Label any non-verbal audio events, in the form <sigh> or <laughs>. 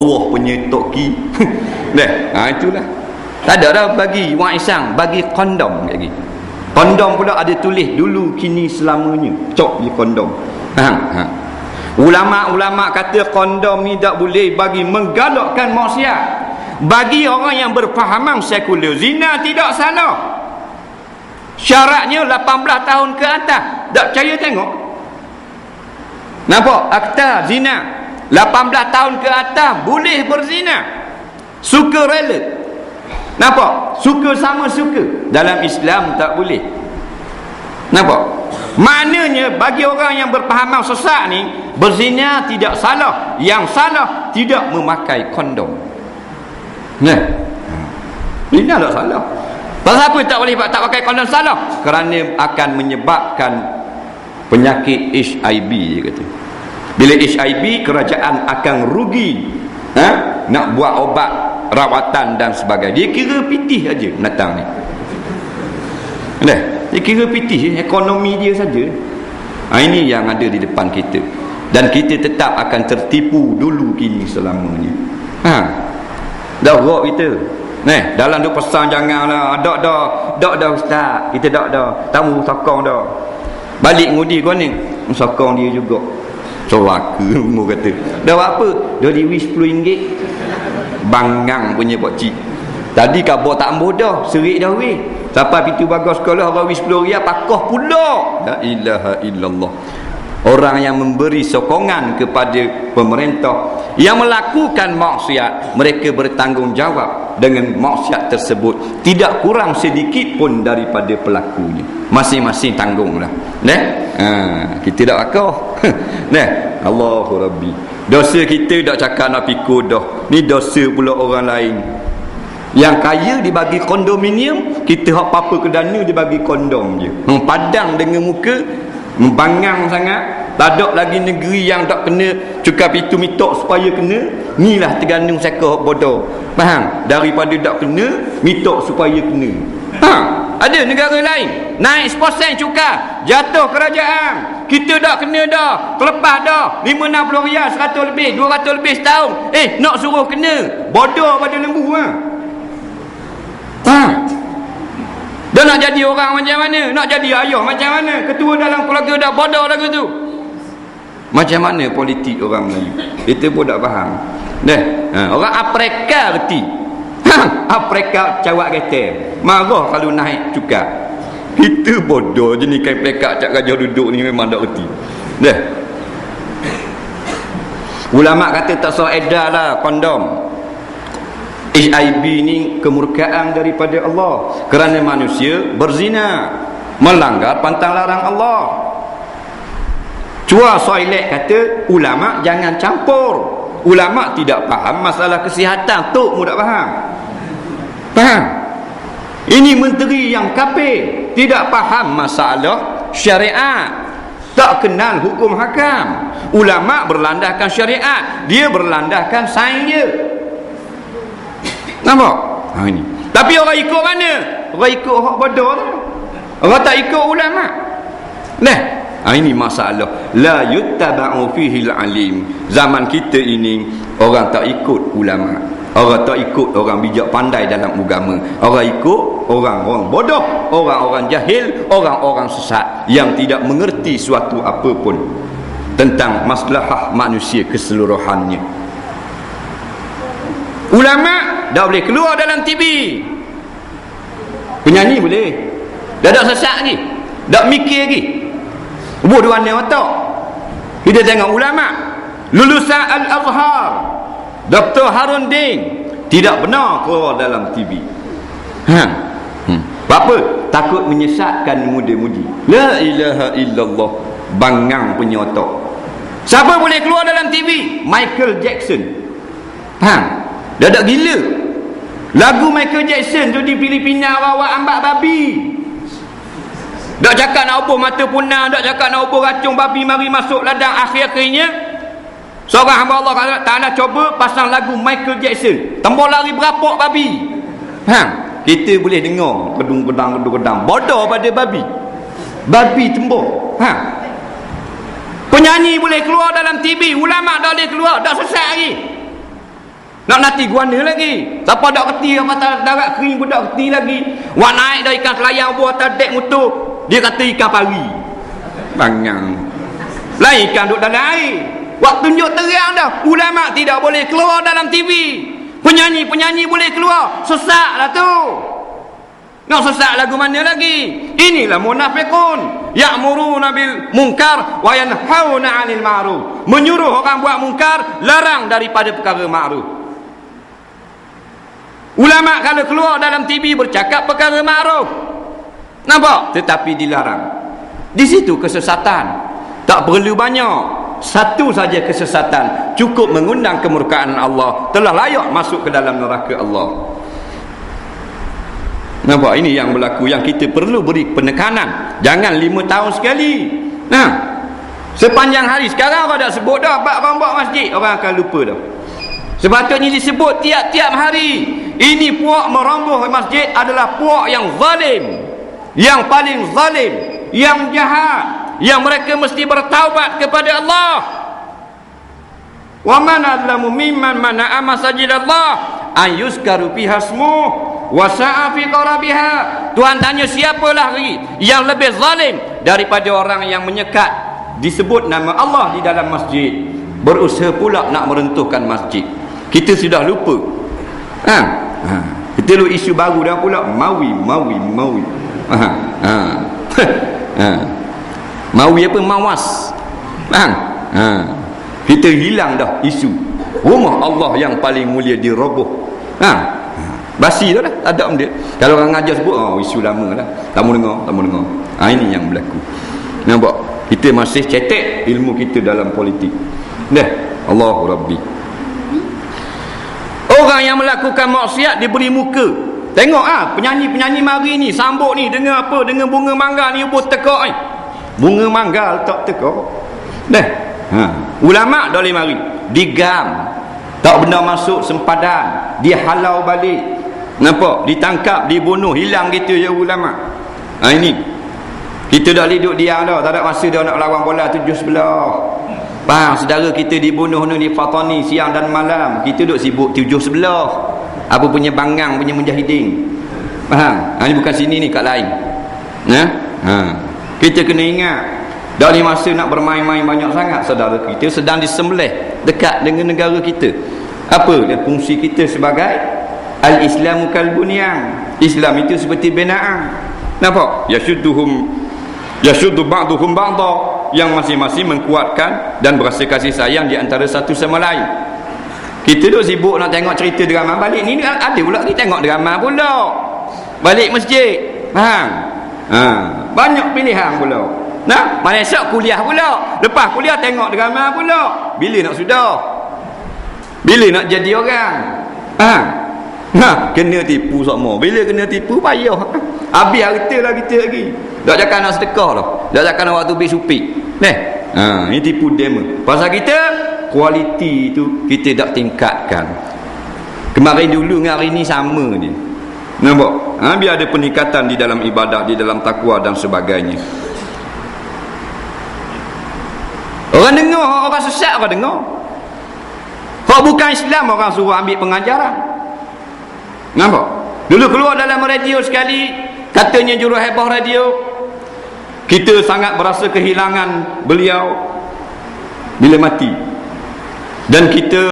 Wah punya toki. Dah, ha itulah. Tak ada dah bagi wang isang, bagi kondom lagi. Kondom pula ada tulis dulu kini selamanya. Cok di kondom. Ha, ha. Ulama-ulama kata kondom ni tak boleh bagi menggalakkan maksiat. Bagi orang yang berfahaman sekular zina tidak salah. Syaratnya 18 tahun ke atas. Tak percaya tengok. Nampak? Akta zina 18 tahun ke atas boleh berzina. Suka rela. Nampak? Suka sama suka. Dalam Islam tak boleh. Nampak? Maknanya bagi orang yang berpahaman sesak ni berzina tidak salah. Yang salah tidak memakai kondom. Nah. Zina tak salah. Pasal apa tak boleh tak pakai kondom salah? Kerana akan menyebabkan penyakit HIV dia kata bila HIV kerajaan akan rugi ha? nak buat obat rawatan dan sebagainya. Dia kira pitih aja datang ni. Nah, dia kira pitih ekonomi dia saja. Ha, ini yang ada di depan kita. Dan kita tetap akan tertipu dulu kini selamanya. Ha. dah rock kita. Nah, dalam tu pesan janganlah dak dah dak dah ustaz. Kita dak dah tamu sokong dah balik ngudi kau ni sokong dia juga Celaka umur <laughs> kata. Dah buat apa? Dah di wish RM10 Bangang punya pakcik Tadi kabar tak mudah Serik dah weh. Sampai pintu bagus sekolah Orang wish RM10 Pakoh pula. La ilaha illallah Orang yang memberi sokongan kepada pemerintah yang melakukan maksiat mereka bertanggungjawab dengan maksiat tersebut. Tidak kurang sedikit pun daripada pelakunya. Masing-masing tanggunglah. Nah ha, kita tak akal <laughs> nah Allahu Rabbi. Dosa kita tak cakap nak pikul dah. Ni dosa pula orang lain. Yang kaya dibagi kondominium kita hak apa kedana dibagi kondom je. Hmm, padang dengan muka membangang sangat. Tak ada lagi negeri yang tak kena cukap itu mitok supaya kena. Inilah tergantung seka bodoh. Faham? Daripada tak kena mitok supaya kena. Ha? Ada negara lain? Naik 10% cukar jatuh kerajaan. Kita tak kena dah. Terlepas dah. 560 riyal 100 lebih 200 lebih setahun. Eh nak suruh kena. Bodoh pada lembu ha dia nak jadi orang macam mana? Nak jadi ayah macam mana? Ketua dalam keluarga dah bodoh dah tu. Macam mana politik orang Melayu? Kita pun tak faham. Dah, ha, orang Afrika reti. Ha, Afrika cawak kata. Marah kalau naik cukai. Kita bodoh je ni kain pekak cak gajah duduk ni memang tak reti. Dah. Ulama kata tak salah edar lah kondom. HIV ni kemurkaan daripada Allah. Kerana manusia berzina melanggar pantang larang Allah. Cua Soilet kata ulama jangan campur. Ulama tidak faham masalah kesihatan. Tu mudah faham? Faham? Ini menteri yang kafir. Tidak faham masalah syariat. Tak kenal hukum hakam. Ulama berlandaskan syariat. Dia berlandaskan sains Nampak? Ha ini. Tapi orang ikut mana? Orang ikut hak bodoh tu. Orang tak ikut ulama. Nah, ha ini masalah. La yuttaba'u fihi al-alim. Zaman kita ini orang tak ikut ulama. Orang tak ikut orang bijak pandai dalam agama. Orang ikut orang-orang bodoh, orang-orang jahil, orang-orang sesat yang tidak mengerti suatu apapun tentang maslahah manusia keseluruhannya. Ulama dah boleh keluar dalam TV penyanyi boleh dah tak sesak lagi tak mikir lagi buat dua ni otak kita tengok ulama lulusan Al-Azhar Dr. Harun Din tidak benar keluar dalam TV ha. hmm. apa? takut menyesatkan muda-mudi la ilaha illallah bangang punya otak siapa boleh keluar dalam TV? Michael Jackson faham? Dah tak gila. Lagu Michael Jackson tu di Filipina bawa ambak babi. Tak cakap nak ubah mata punah, tak cakap nak ubah racun babi mari masuk ladang akhir-akhirnya. Seorang hamba Allah Ta'ala cuba pasang lagu Michael Jackson. Tembok lari berapa babi. Ha? Kita boleh dengar kedung-kedang kedung-kedang. Bodoh pada babi. Babi tembok. Ha? Penyanyi boleh keluar dalam TV, ulama tak boleh keluar, tak sesat lagi. Nak nanti guana lagi. Siapa dak kerti apa darat kering pun dak kerti lagi. Wak naik dah ikan selayang buah atas dek motor dia kata ikan pari. Bangang. Lain ikan duduk dalam air waktu tunjuk terang dah. Ulama tidak boleh keluar dalam TV penyanyi-penyanyi boleh keluar. Sesak lah tu. Nak sesak lagu mana lagi? Inilah munafikun ya'muruna bil munkar wa yanhauna 'anil ma'ruf. Menyuruh orang buat mungkar larang daripada perkara ma'ruf ulama kalau keluar dalam TV bercakap perkara ma'ruf. Nampak? Tetapi dilarang. Di situ kesesatan. Tak perlu banyak. Satu saja kesesatan. Cukup mengundang kemurkaan Allah. Telah layak masuk ke dalam neraka Allah. Nampak? Ini yang berlaku. Yang kita perlu beri penekanan. Jangan lima tahun sekali. Nah. Sepanjang hari. Sekarang orang dah sebut dah. Bab rambut masjid, orang akan lupa dah. Sepatutnya disebut tiap-tiap hari. Ini puak meroboh masjid adalah puak yang zalim. Yang paling zalim, yang jahat, yang mereka mesti bertaubat kepada Allah. Wa man adlamu mimman mana'a masajidallah an yuskaru fiha ismuhu wasa'a fi qarabiha Tuhan tanya siapa lagi yang lebih zalim daripada orang yang menyekat disebut nama Allah di dalam masjid berusaha pula nak meruntuhkan masjid kita sudah lupa ha, ha. kita lu isu baru dah pula mawi mawi mawi ha. Ha. <laughs> ha. mawi apa? Mawas. Ha. Ha. kita hilang dah isu. Rumah Allah yang paling mulia diroboh. Ha. Basi dah lah tak ada dia. Kalau orang ngajar sebut oh isu lama lah. Tak mau dengar tak mau dengar. Ha, ini yang berlaku. Nampak? Kita masih cetek ilmu kita dalam politik. Dah. Allahu Rabbi orang yang melakukan maksiat diberi muka tengok ah penyanyi-penyanyi mari ni sambut ni dengan apa dengan bunga mangga ni ubus tekak ni bunga mangga letak tekak dah ha. ulama' dah mari digam tak benda masuk sempadan dia halau balik Nampak? Ditangkap, dibunuh, hilang gitu ya ulama. Ha ini. Kita dah hidup diam dah, tak ada masa dia nak lawan bola tujuh sebelah. Faham? Saudara kita dibunuh ni Fatani siang dan malam. Kita duk sibuk tujuh sebelah. Apa punya bangang punya mujahidin. Faham? Ha ni bukan sini ni kat lain. Ya? Ha. Kita kena ingat dah ni masa nak bermain-main banyak sangat saudara kita sedang disembelih dekat dengan negara kita. Apa dia fungsi kita sebagai Al-Islamu kalbunyan. Islam itu seperti binaan. Nampak? Yashudduhum yashuddu ba'duhum ba'dha yang masing-masing mengkuatkan dan berasa kasih sayang di antara satu sama lain. Kita duk sibuk nak tengok cerita drama balik ni ada pula kita tengok drama pula. Balik masjid. Faham? Ha, banyak pilihan pula. Nah, mana esok kuliah pula. Lepas kuliah tengok drama pula. Bila nak sudah? Bila nak jadi orang? Ha? Ha, kena tipu semua. Bila kena tipu payah. Habis harta lah kita lagi. Tak cakap nak sedekah dah. Tak cakap nak waktu bis supik. Neh. Ha, ini tipu demo. Pasal kita kualiti itu kita tak tingkatkan. Kemarin dulu dengan hari ini sama ni. Nampak? Ha, biar ada peningkatan di dalam ibadah, di dalam takwa dan sebagainya. Orang dengar, orang sesat orang dengar. Kalau bukan Islam orang suruh ambil pengajaran. Nampak? Dulu keluar dalam radio sekali Katanya juru hebah radio Kita sangat berasa kehilangan beliau Bila mati. Dan kita